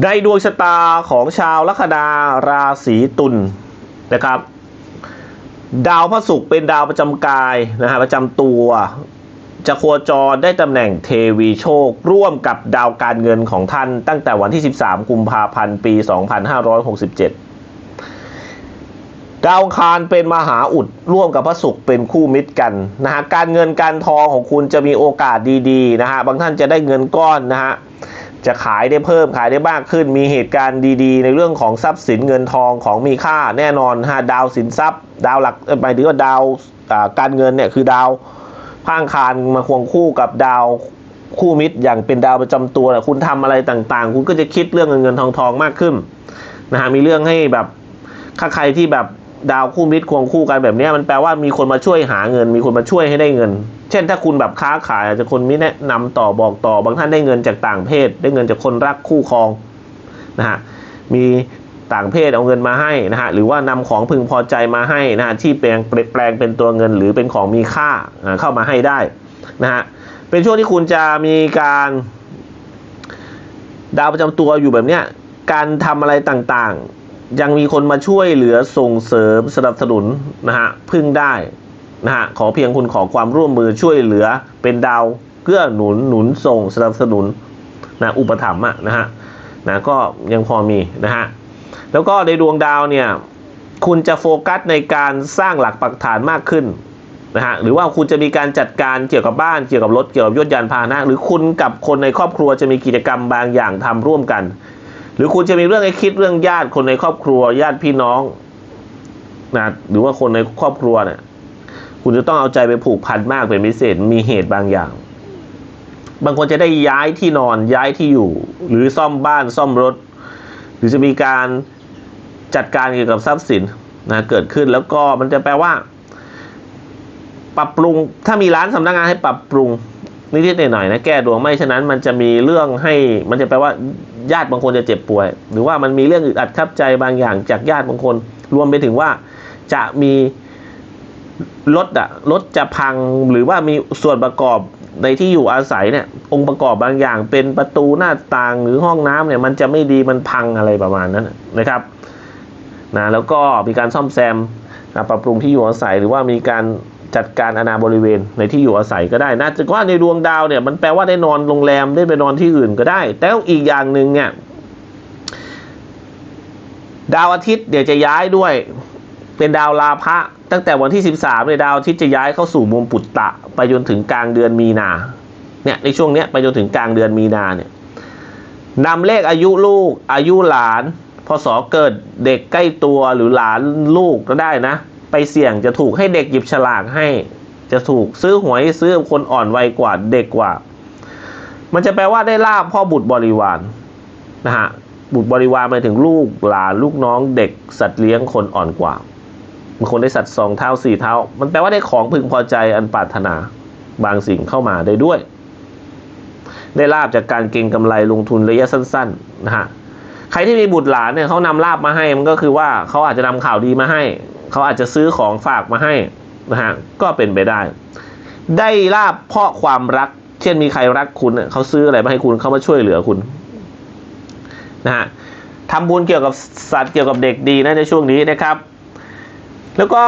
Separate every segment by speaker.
Speaker 1: ในดวงชะตาของชาวลัคนาราศีตุลนะครับ ดาวพระศุกร์เป็นดาวประจำกายนะฮะประจำตัว จะโคจรได้ตำแหน่งเทวีโชค ร่วมกับดาวการเงินของท่านตั้งแต่วันที่ 13 กุมภาพันธ์ ปี 2567 ดาวคารเป็นมหาอุด ร่วมกับพระศุกร์เป็นคู่มิตรกันนะฮะการเงินการทองของคุณจะมีโอกาสดีๆนะฮะบางท่านจะได้เงินก้อนนะฮะ จะขายได้เพิ่มขายได้มากขึ้น มีเหตุการณ์ดีๆ ในเรื่องของทรัพย์สินเงินทองของมีค่าแน่นอนฮะดาวสินทรัพย์ ดาวหลักหมายถึงว่าดาวการเงินเนี่ยคือดาวพางคารมาควงคู่กับดาวคู่มิตรอย่างเป็นดาวประจำตัวคุณทำอะไรต่างๆ คุณก็จะคิดเรื่องเงินเงินทองทองมากขึ้นนะฮะมีเรื่องให้แบบถ้าใครที่แบบดาวคู่มิตรควงคู่กันแบบนี้มันแปลว่ามีคนมาช่วยหาเงิน มีคนมาช่วยให้ได้เงิน เช่นถ้าคุณแบบค้าขายอาจจะคนมิแนะนำต่อบอกต่อบางท่านได้เงินจากต่างเพศ ได้เงินจากคนรักคู่ครองนะฮะมีต่างเพศเอาเงินมาให้นะฮะหรือว่านำของพึงพอใจมาให้นะฮะที่แปลงแปลงเป็นตัวเงินหรือเป็นของมีค่าเข้ามาให้ได้นะฮะเป็นช่วงที่คุณจะมีการดาวประจำตัวอยู่แบบเนี้ยการทำอะไรต่างๆ ยังมีคนมาช่วยเหลือส่งเสริมสนับสนุนนะฮะพึ่งได้ นะฮะขอเพียงคุณขอความร่วมมือช่วยเหลือเป็นดาวเกื้อหนุนหนุนส่งสนับสนุนนะอุปถัมภ์อะนะฮะนะก็ยังพอมีนะฮะแล้วก็ในดวงดาวเนี่ยคุณจะโฟกัสในการสร้างหลักปักฐานมากขึ้นนะฮะหรือว่าคุณจะมีการจัดการเกี่ยวกับบ้านเกี่ยวกับรถเกี่ยวกับยศยานพาหนะ หรือคุณกับคนในครอบครัวจะมีกิจกรรมบางอย่างทำร่วมกัน หรือคุณจะมีเรื่องให้คิดเรื่องญาติคนในครอบครัว ญาติพี่น้องนะหรือว่าคนในครอบครัวเนี่ย คุณจะต้องเอาใจไปผูกพันมากเป็นพิเศษมีเหตุบางอย่าง บางคนจะได้ย้ายที่นอนย้ายที่อยู่ หรือซ่อมบ้านซ่อมรถ หรือจะมีการจัดการเกี่ยวกับทรัพย์สินนะเกิดขึ้นแล้วก็มันจะแปลว่า ปรับปรุงถ้ามีร้านสำนักงานให้ปรับปรุงนิดๆหน่อยๆนะแก้ดวงไม่ฉะนั้นมันจะมีเรื่องให้มันจะแปลว่าญาติบางคนจะเจ็บป่วย หรือว่ามันมีเรื่องอึดอัดขับใจบางอย่างจากญาติบางคน รวมไปถึงว่าจะมี รถอะรถจะพังหรือว่ามีส่วนประกอบในที่อยู่อาศัยเนี่ย องค์ประกอบบางอย่าง เป็นประตูหน้าต่างหรือห้องน้ำเนี่ย มันจะไม่ดีมันพังอะไรประมาณนั้นนะครับนะแล้วก็มีการซ่อมแซมปรับปรุงที่อยู่อาศัย หรือว่ามีการจัดการอาณาบริเวณในที่อยู่อาศัยก็ได้นะแต่ว่าในดวงดาวเนี่ยมันแปลว่าได้นอนโรงแรมได้ไปนอนที่อื่นก็ได้ แต่อีกอย่างหนึ่งเนี่ยดาวอาทิตย์เดี๋ยวจะย้ายด้วย เป็นดาวลาภะ ตั้งแต่วันที่ 13เนี่ยดาวอาทิตย์จะย้ายเข้าสู่มุมปุตตะ ไปจนถึงกลางเดือนมีนาเนี่ยในช่วงเนี้ยไปจนถึงกลางเดือนมีนาเนี่ยนำเลขอายุลูกอายุหลานพศเกิดเด็กใกล้ตัวหรือหลานลูกก็ได้นะ ไปเสี่ยงจะถูกให้เด็กหยิบฉลากให้ จะถูกซื้อหวยซื้อคนอ่อนวัยกว่าเด็กกว่า มันจะแปลว่าได้ลาบพ่อบุตรบริวารนะฮะบุตรบริวารหมายถึงลูกหลานลูกน้องเด็กสัตว์เลี้ยงคนอ่อนกว่า บางคนได้สัตว์สองเท้าสี่เท้า มันแปลว่าได้ของพึงพอใจอันปรารถนาบางสิ่งเข้ามาได้ด้วย ได้ลาบจากการเก็งกำไรลงทุนระยะสั้นๆนะฮะใครที่มีบุตรหลานเนี่ยเขานำลาบมาให้มันก็คือว่าเขาอาจจะนำข่าวดีมาให้ เขาอาจจะซื้อของฝากมาให้นะฮะก็เป็นไปได้ ได้ลาบเพราะความรัก เช่นมีใครรักคุณเนี่ยเขาซื้ออะไรมาให้คุณเขามาช่วยเหลือคุณนะฮะทำบุญเกี่ยวกับสัตว์เกี่ยวกับเด็กดีนะในช่วงนี้นะครับ แล้วก็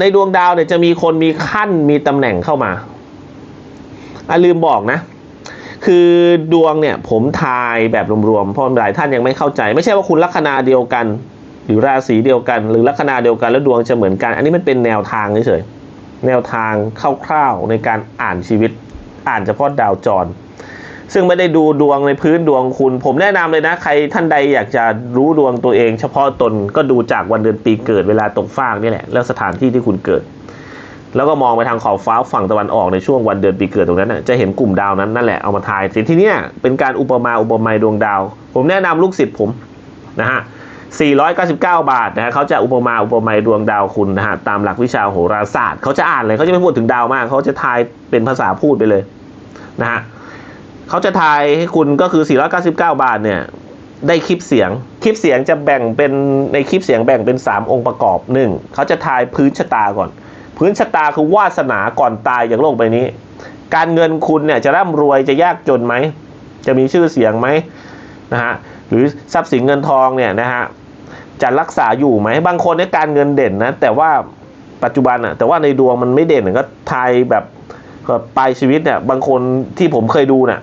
Speaker 1: ในดวงดาวเนี่ยจะมีคนมีขั้นมีตำแหน่งเข้ามาอะลืมบอกนะ คือดวงเนี่ยผมทายแบบรวมๆเพราะหลายท่านยังไม่เข้าใจ ไม่ใช่ว่าคุณลัคนาเดียวกัน หรือราศีเดียวกัน หรือลัคนาเดียวกันแล้วดวงจะเหมือนกัน อันนี้มันเป็นแนวทางเฉยๆแนวทางคร่าวๆในการอ่านชีวิต อ่านเฉพาะดาวจร ซึ่งไม่ได้ดูดวงในพื้นดวงคุณ ผมแนะนำเลยนะ ใครท่านใดอยากจะรู้ดวงตัวเอง เฉพาะตนก็ดูจากวันเดือนปีเกิดเวลาตกฟากนี่แหละแล้วสถานที่ที่คุณเกิด แล้วก็มองไปทางขอบฟ้าฝั่งตะวันออกในช่วงวันเดือนปีเกิดตรงนั้นนะจะเห็นกลุ่มดาวนั้นนั่นแหละเอามาทายทีที่เนี้ยเป็นการอุปมาอุปไมยดวงดาว ผมแนะนำลูกศิษย์ผมนะฮะ499 บาทนะฮะเขาจะอุปมาอุปไมยดวงดาวคุณนะฮะตามหลักวิชาโหราศาสตร์เขาจะอ่านเลยเขาจะไม่พูดถึงดาวมากเขาจะทายเป็นภาษาพูดไปเลยนะฮะ เขาจะทายให้คุณก็คือ 499 บาทเนี่ยได้คลิปเสียง คลิปเสียงจะแบ่งเป็นในคลิปเสียงแบ่งเป็น 3 องค์ประกอบหนึ่งเขาจะทายพื้นชะตาก่อน พื้นชะตาคือวาสนาก่อนตายอย่างโลกใบนี้ การเงินคุณเนี่ยจะร่ำรวยจะยากจนไหม จะมีชื่อเสียงไหมนะฮะหรือทรัพย์สินเงินทองเนี่ยนะฮะจะรักษาอยู่ไหมบางคนในยการเงินเด่นนะแต่ว่าปัจจุบันอะแต่ว่าในดวงมันไม่เด่นก็ทายแบบปลายชีวิตเนี่ยบางคนที่ผมเคยดูเนี่ย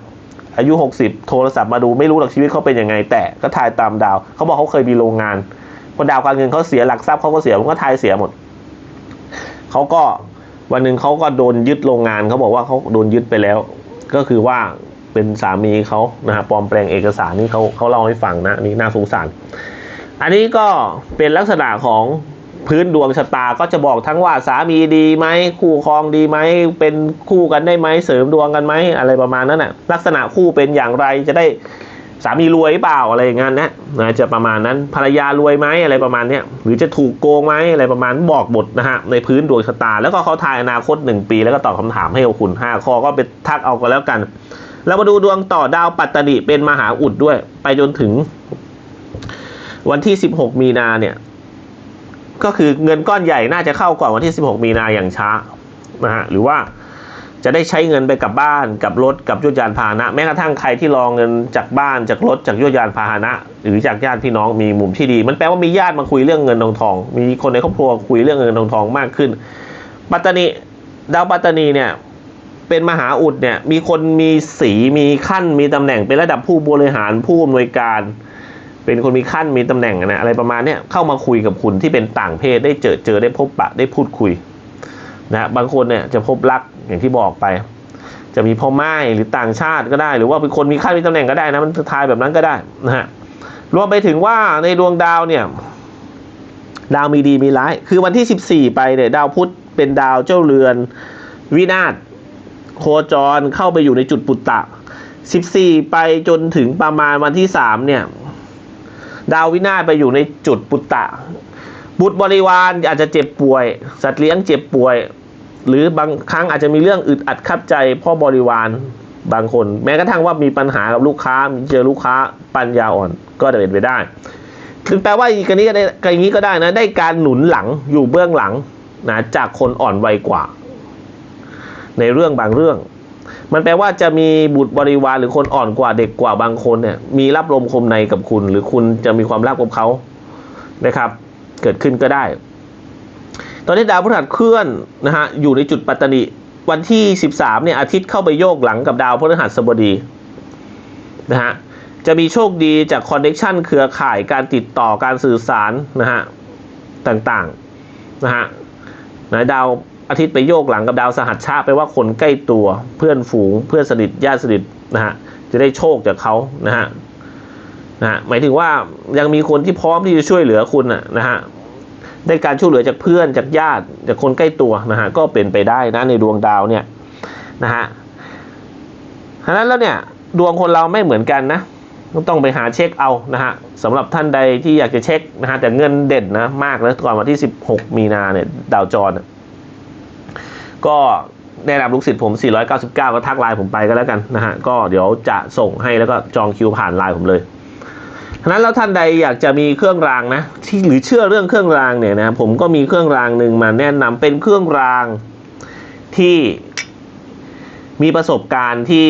Speaker 1: อายุ 60 โทรศัพท์มาดูไม่รู้หรอกชีวิตเขาเป็นยังไง แต่ก็ทายตามดาวเขาบอกเขาเคยมีโรงงานพอดาวการเงินเขาเสียหลักทรัพย์เขาก็เสียผมก็ทายเสียหมดเขาก็วันหนึ่งเขาก็โดนยึดโรงงานเขาบอกว่าเขาโดนยึดไปแล้ว ก็คือว่าเป็นสามีเขานะฮะปลอมแปลงเอกสารนี่เขาเขาเล่าให้ฟังนะนี่น่าสงสาร อันนี้ก็เป็นลักษณะของ พื้นดวงชะตาก็จะบอกทั้งว่าสามีดีไหมคู่ครองดีไหมเป็นคู่กันได้ไหมเสริมดวงกันไหมอะไรประมาณนั้นน่ะลักษณะคู่เป็นอย่างไรจะได้สามีรวยเปล่าอะไรอย่างนั้นนะนะจะประมาณนั้นภรรยารวยไหมอะไรประมาณนี้หรือจะถูกโกงไหมอะไรประมาณบอกหมดนะฮะในพื้นดวงชะตา แล้วก็เขาทายอนาคต 1 ปี แล้วก็ตอบคำถามให้กับคุณ 5 ข้อก็ไปทักเอากันแล้วกันเรามาดูดวงต่อดาวปัตตนิเป็นมหาอุดด้วย ไปจนถึง วันที่ 16 มีนาเนี่ย ก็คือเงินก้อนใหญ่น่าจะเข้าก่อนวันที่ 16 มีนาอย่างช้านะฮะหรือว่าจะได้ใช้เงินไปกับบ้านกับรถกับยวดยานพาหนะ แม้กระทั่งใครที่รองเงินจากบ้านจากรถจากยวดยานพาหนะ หรือจากญาติพี่น้องมีมุมที่ดี มันแปลว่ามีญาติมาคุยเรื่องเงินทองทอง มีคนในครอบครัวคุยเรื่องเงินทองทองมากขึ้น ปัตตานีดาวปัตตานีเนี่ยเป็นมหาอุดเนี่ยมีคนมีสีมีขั้นมีตำแหน่งเป็นระดับผู้บริหารผู้อำนวยการ เป็นคนมีขั้นมีตำแหน่งนะอะไรประมาณเนี้ยเข้ามาคุยกับคุณที่เป็นต่างเพศได้เจอเจอได้พบปะได้พูดคุยนะบางคนเนี่ยจะพบรักอย่างที่บอกไป จะมีพ่อไม้หรือต่างชาติก็ได้ หรือว่าเป็นคนมีขั้นมีตำแหน่งก็ได้นะมันทายแบบนั้นก็ได้นะฮะรวมไปถึงว่าในดวงดาวเนี่ยดาวมีดีมีร้าย คือวันที่ 14 ไปเนี่ยดาวพุธเป็นดาวเจ้าเรือน วินาศโคจรเข้าไปอยู่ในจุดปุตตะ 14 ไปจนถึงประมาณวันที่ 3 เนี่ย ดาววินาศไปอยู่ในจุดปุตตะ บุตรบริวารอาจจะเจ็บป่วย สัตว์เลี้ยงเจ็บป่วย หรือบางครั้งอาจจะมีเรื่องอึดอัดขับใจพ่อบริวารบางคน แม้กระทั่งว่ามีปัญหากับลูกค้าเจอลูกค้าปัญญาอ่อนก็จะเป็นไปได้คือแปลว่าอีกอันนี้ก็ได้อย่างนี้ก็ได้นะได้การหนุนหลังอยู่เบื้องหลังนะจากคนอ่อนวัยกว่า ในเรื่องบางเรื่อง มันแปลว่าจะมีบุตรบริวารหรือคนอ่อนกว่าเด็กกว่าบางคนเนี่ยมีรับลมคมในกับคุณ หรือคุณจะมีความรักกับเขานะครับ เกิดขึ้นก็ได้ ตอนนี้ดาวพฤหัสเคลื่อนนะฮะอยู่ในจุดปัตตนิวันที่ 13เนี่ยอาทิตย์เข้าไปโยกหลังกับดาวพฤหัสบดีนะฮะจะมีโชคดีจากคอนเน c ชันเครือข่ายการติดต่อการสื่อสารนะฮะต่างๆนะฮะนะดาว อาทิตย์ไปโยกหลังกับดาวสหัชชาไปว่าคนใกล้ตัวเพื่อนฝูงเพื่อนสนิทญาติสนิทนะฮะจะได้โชคจากเขานะฮะนะฮะหมายถึงว่ายังมีคนที่พร้อมที่จะช่วยเหลือคุณนะนะฮะได้การช่วยเหลือจากเพื่อนจากญาติจากคนใกล้ตัวนะฮะก็เป็นไปได้นะในดวงดาวเนี่ยนะฮะฉะนั้นแล้วเนี่ยดวงคนเราไม่เหมือนกันนะต้องไปหาเช็คเอานะฮะสำหรับท่านใดที่อยากจะเช็คนะฮะแต่เงินเด่นนะมากแล้วก่อนวันที่ 16 มีนาเนี่ยดาวจรนี่ย ก็แนะนำลูกศิษย์ผม 499 ก็ทักไลน์ผมไปก็แล้วกันนะฮะ ก็เดี๋ยวจะส่งให้แล้วก็จองคิวผ่านไลน์ผมเลยฉะนั้นแล้วท่านใดอยากจะมีเครื่องรางนะที่หรือเชื่อเรื่องเครื่องรางเนี่ยนะผมก็มีเครื่องรางหนึ่งมาแนะนำเป็นเครื่องรางที่มีประสบการณ์ที่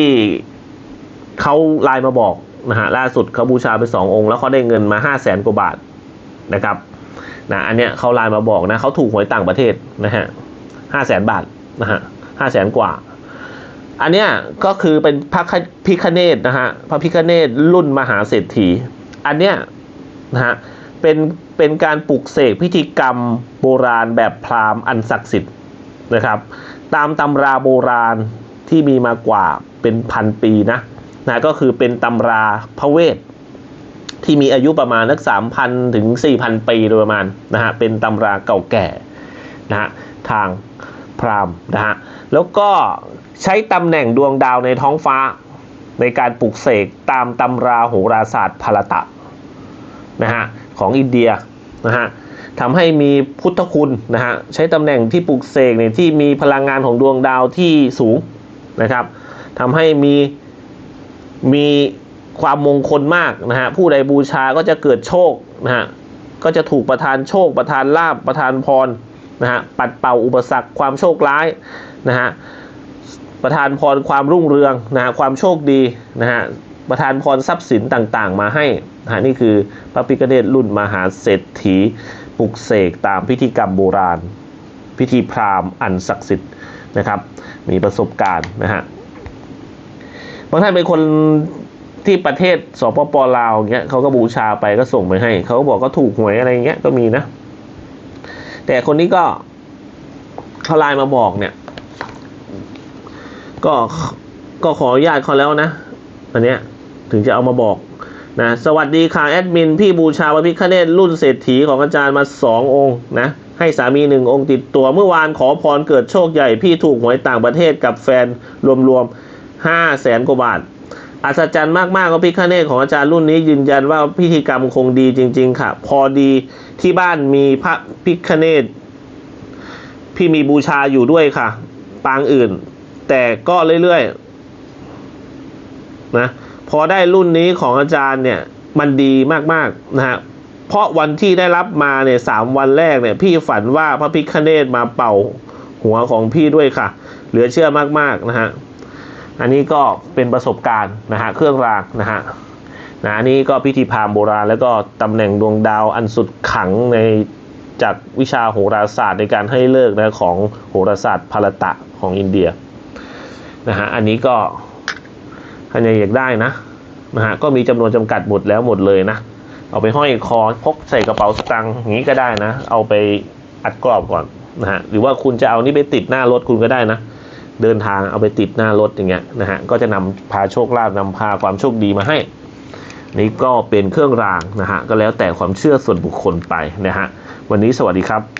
Speaker 1: เขาไลน์มาบอกนะฮะล่าสุดเขาบูชาไปสององค์ แล้วเขาได้เงินมาห้าแสนกว่าบาทนะครับนะอันเนี้ยเขาไลน์มาบอกนะเขาถูกหวยต่างประเทศนะฮะห้าแสนบาท นะฮะห้าแสนกว่า อันเนี้ยก็คือเป็นพระพิคเนตนะฮะพระพิคเนตรุ่นมหาเศรษฐี อันเนี้ยนะฮะเป็นเป็นการปลุกเสกพิธีกรรมโบราณแบบพราหมณ์อันศักดิ์สิทธิ์นะครับ ตามตำราโบราณที่มีมากว่าเป็นพันปีนะนะก็คือเป็นตำราพระเวทที่มีอายุประมาณนักสามพันถึงสี่พันปีโดยประมาณนะฮะเป็นตำราเก่าแก่นะฮะทาง พราหมณ์นะฮะแล้วก็ใช้ตำแหน่งดวงดาวในท้องฟ้า ในการปลุกเสกตามตำราโหราศาสตร์พารตะนะฮะของอินเดียนะฮะทำให้มีพุทธคุณนะฮะใช้ตำแหน่งที่ปลุกเสกเนี่ยที่มีพลังงานของดวงดาวที่สูงนะครับทำให้มีมีความมงคลมากนะฮะผู้ใดบูชาก็จะเกิดโชคนะฮะก็จะถูกประทานโชคประทานลาบประทานพร นะฮะปัดเป่าอุปสรรคความโชคร้ายนะฮะประทานพรความรุ่งเรืองนะฮะความโชคดีนะฮะประทานพรทรัพย์สินต่างๆ มาให้นะฮะนี่คือพระพิฆเนศรุ่นมหาเศรษฐีปลุกเสกตามพิธีกรรมโบราณ พิธีพราหมณ์อันศักดิ์สิทธิ์นะครับ มีประสบการณ์นะฮะบางท่านเป็นคนที่ประเทศสปปลาวเงี้ยเขาก็บูชาไปก็ส่งไปให้ เขาบอกก็ถูกหวยอะไรเงี้ยก็มีนะ แต่คนนี้ก็เขาไลน์มาบอกเนี่ย ก็ก็ขออนุญาตเขาแล้วนะอันเนี้ยถึงจะเอามาบอกนะสวัสดีค่ะแอดมิน พี่บูชาพระพิฆเนศรุ่นเศรษฐีของอาจารย์มาสององค์นะให้สามีหนึ่งองค์ติดตัวเมื่อวานขอพรเกิดโชคใหญ่ พี่ถูกหวยต่างประเทศกับแฟนรวมๆห้าแสนกว่าบาท อัศจรรย์มากๆก็พิฆเนศของอาจารย์รุ่นนี้ยืนยันว่าพิธีกรรมคงดีจริง ๆ ค่ะ พอดีที่บ้านมีพระพิฆเนศพี่มีบูชาอยู่ด้วยค่ะ ปางอื่น แต่ก็เรื่อยๆนะพอได้รุ่นนี้ของอาจารย์เนี่ยมันดีมากๆนะฮะเพราะวันที่ได้รับมาเนี่ยสามวันแรกเนี่ยพี่ฝันว่าพระพิฆเนศมาเป่าหัวของพี่ด้วยค่ะ เหลือเชื่อมากๆนะฮะ อันนี้ก็เป็นประสบการณ์นะฮะเครื่องรางนะฮะนะอันนี้ก็พิธีพราหมณ์โบราณ แล้วก็ตำแหน่งดวงดาวอันสุดขังในจากวิชาโหราศาสตร์ในการให้เลิกนะของโหราศาสตร์พารตะของอินเดียนะฮะอันนี้ก็ใครอยากได้นะนะฮะก็มีจำนวนจำกัดหมดแล้วหมดเลยนะ เอาไปห้อยคอพกใส่กระเป๋าสตางค์อย่างนี้ก็ได้นะ เอาไปอัดกรอบก่อนนะฮะหรือว่าคุณจะเอานี่ไปติดหน้ารถคุณก็ได้นะ เดินทางเอาไปติดหน้ารถอย่างเงี้ยนะฮะก็จะนำพาโชคลาภนำพาความโชคดีมาให้นี่ก็เป็นเครื่องรางนะฮะก็แล้วแต่ความเชื่อส่วนบุคคลไปนะฮะวันนี้สวัสดีครับ